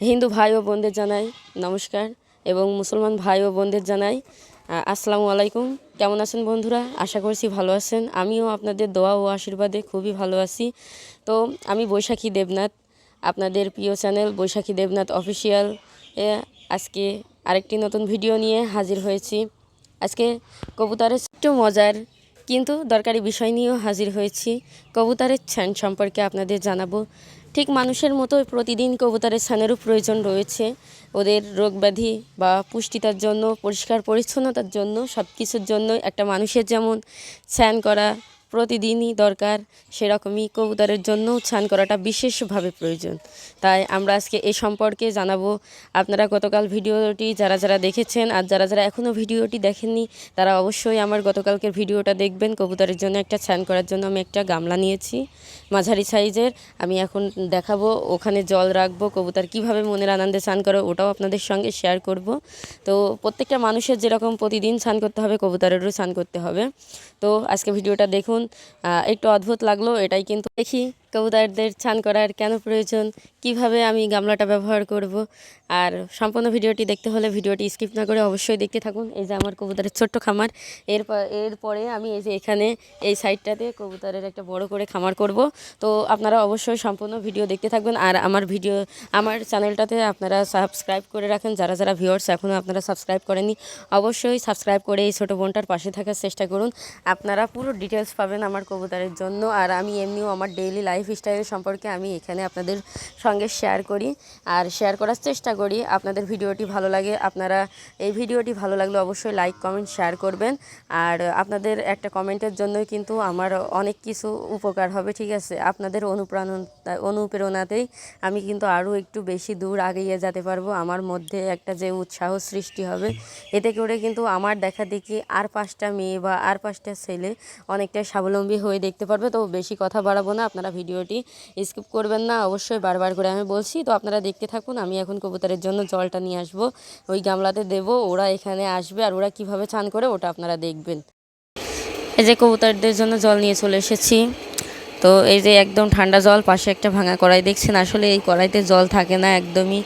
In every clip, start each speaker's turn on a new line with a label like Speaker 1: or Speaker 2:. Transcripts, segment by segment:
Speaker 1: হিন্দু ভাই ও বোনদের জানাই নমস্কার এবং মুসলমান ভাই ও বোনদের জানাই আসসালামু আলাইকুম। কেমন আছেন বন্ধুরা? আশা করছি ভালো আছেন। আমিও আপনাদের দোয়া ও আশীর্বাদে খুবই ভালো আছি। তো আমি বৈশাখী দেবনাথ, আপনাদের প্রিয় চ্যানেল বৈশাখী দেবনাথ অফিসিয়াল এ আজকে আরেকটি নতুন ভিডিও নিয়ে হাজির হয়েছি। আজকে কবুতরের একটু মজার কিন্তু দরকারি বিষয় নিয়েও হাজির হয়েছি। কবুতরের ছ্যান সম্পর্কে আপনাদের জানাব। ঠিক মানুষের মতো প্রতিদিন কবুতরের স্থানেরও প্রয়োজন রয়েছে। ওদের রোগ ব্যাধি বা পুষ্টিতার জন্য, পরিষ্কার পরিচ্ছন্নতার জন্য সব কিছুর জন্য একটা মানুষের যেমন স্নান করা প্রতিদিনই দরকার সেরকমই কবুতরের জন্যও স্নান করাটা বিশেষভাবে প্রয়োজন। তাই আমরা আজকে এ সম্পর্কে জানাব। আপনারা গতকাল ভিডিওটি যারা যারা দেখেছেন আর যারা যারা এখনও ভিডিওটি দেখেননি, তারা অবশ্যই আমার গতকালকের ভিডিওটা দেখবেন। কবুতরের জন্য একটা স্নান করার জন্য আমি একটা গামলা নিয়েছি মাঝারি সাইজের। আমি এখন দেখাবো, ওখানে জল রাখব, কবুতর কীভাবে মনের আনন্দে স্নান করে ওটাও আপনাদের সঙ্গে শেয়ার করব। তো প্রত্যেকটা মানুষের যেরকম প্রতিদিন স্নান করতে হবে, কবুতরেরও স্নান করতে হবে। তো আজকে ভিডিওটা দেখুন। আহ, একটু অদ্ভুত লাগল এটাই কিন্তু দেখি। কবুতরদের স্নান করার কেন প্রয়োজন? কীভাবে আমি গামলাটা ব্যবহার করব? আর সম্পূর্ণ ভিডিওটি দেখতে হলে ভিডিওটি স্কিপ না করে অবশ্যই দেখতে থাকুন। এই যে আমার কবুতরের ছোট্ট খামার। এরপর, এরপরে আমি এই যে এখানে এই সাইডটাতে কবুতরের একটা বড় করে খামার করব। তো আপনারা অবশ্যই সম্পূর্ণ ভিডিও দেখতে থাকবেন। আর আমার ভিডিও, আমার চ্যানেলটাতে আপনারা সাবস্ক্রাইব করে রাখেন। যারা যারা ভিউয়ার্স এখনও আপনারা সাবস্ক্রাইব করেননি, অবশ্যই সাবস্ক্রাইব করে এই ছোটো বোনটার পাশে থাকার চেষ্টা করুন। আপনারা পুরো ডিটেলস পাবেন আমার কবুতরের জন্য। আর আমি এমনিও আমার ডেইলি লাইফ স্টাইল সম্পর্কে আমি এখানে আপনাদের সঙ্গে শেয়ার করি। আর শেয়ার করার চেষ্টা করি। আপনাদের ভিডিওটি ভালো লাগে, আপনারা এই ভিডিওটি ভালো লাগলে অবশ্যই লাইক কমেন্ট শেয়ার করবেন। আর আপনাদের একটা কমেন্টের জন্যই কিন্তু আমার অনেক কিছু উপকার হবে, ঠিক আছে? আপনাদের অনুপ্রাণ অনুপ্রেরণাতেই আমি কিন্তু আরও একটু বেশি দূর আগিয়ে যেতে পারব। আমার মধ্যে একটা যে উৎসাহ সৃষ্টি হবে, এতে করে কিন্তু আমার দেখা দেখি আর পাঁচটা মেয়ে বা আর পাঁচটা ছেলে অনেকটা স্বাবলম্বী হয়ে দেখতে পারবে। তো বেশি কথা বাড়াবো না, আপনারা ভিডিওটি স্কিপ করবেন না, অবশ্যই বারবার করে আমি বলছি। তো আপনারা দেখতে থাকুন, আমি এখন কবুতরের জন্য জলটা নিয়ে আসব, ওই গামলাতে দেবো, ওরা এখানে আসবে আর ওরা কীভাবে চান করে ওটা আপনারা দেখবেন। এই যে কবুতরদের জন্য জল নিয়ে চলে এসেছি। তো এই যে একদম ঠান্ডা জল পাশে একটা ভাঙা কড়াই, দেখছেন? আসলে এই কড়াইতে জল থাকে না একদমই।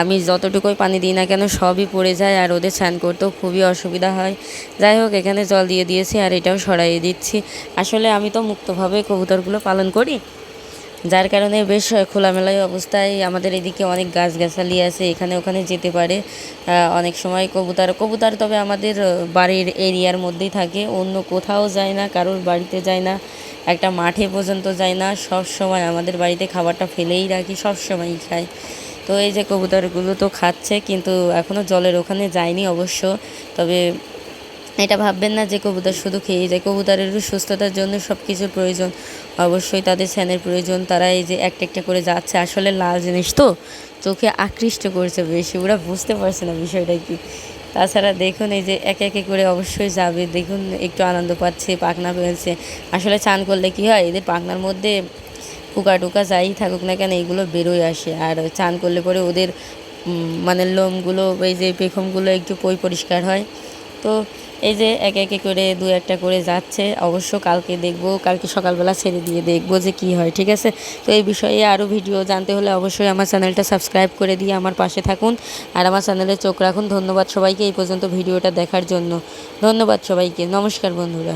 Speaker 1: আমি যতটুকুই পানি দিই না কেন, সবই পড়ে যায় আর ওদের স্নান করতেও খুবই অসুবিধা হয়। যাই হোক, এখানে জল দিয়ে দিয়েছি আর এটাও সরাইয়ে দিচ্ছি। আসলে আমি তো মুক্তভাবে কবুতরগুলো পালন করি। যার কারণে বেশ খোলামেলায় অবস্থায় আমাদের এদিকে অনেক গাছগাছালি আছে, এখানে ওখানে যেতে পারে। অনেক সময় কবুতর কবুতর তবে আমাদের বাড়ির এরিয়ার মধ্যেই থাকে, অন্য কোথাও যায় না, কারোর বাড়িতে যায় না, একটা মাঠে পর্যন্ত যায় না, সব সময় আমাদের বাড়িতে খাবারটা ফেলেই রাখি, সব সময়ই খাই। তো এই যে কবুতরগুলো তো খাচ্ছে, কিন্তু এখনও জলের ওখানে যায়নি অবশ্য, তবে এটা ভাববেন না যে কবুতর শুধু খেয়ে যায়। কবুতরেরও সুস্থতার জন্য সব কিছুর প্রয়োজন। অবশ্যই তাদের স্যানের প্রয়োজন। তারা এই যে একটা একটা করে যাচ্ছে, আসলে লাল জিনিস তো। চোখে আকৃষ্ট করছে বেশি, ওরা বুঝতে পারছে না বিষয়টা কি। তাছাড়া দেখুন এই যে একে একে করে অবশ্যই যাবে। দেখুন একটু আনন্দ পাচ্ছে, পাখনা ফেলছে। আসলে চান করলে কি হয়, এদের পাখনার মধ্যে পোকা টোকা যাই থাকুক না কেন এইগুলো বেরোয় আসে। আর চান করলে পরে ওদের মানে লোমগুলো, এই যে পেখমগুলো একটু পই পরিষ্কার হয়। তো এই যে একে একে করে দু একটা করে যাচ্ছে, অবশ্য কালকে দেখব, কালকে সকালবেলা ছেড়ে দিয়ে দেখব যে কি হয়, ঠিক আছে? তো এই বিষয়ে আরও ভিডিও জানতে হলে অবশ্যই আমার চ্যানেলটা সাবস্ক্রাইব করে দিয়ে আমার পাশে থাকুন। আর আমার চ্যানেলে চোখ রাখুন। ধন্যবাদ সবাইকে এই পর্যন্ত ভিডিওটা দেখার জন্য। ধন্যবাদ সবাইকে। নমস্কার বন্ধুরা।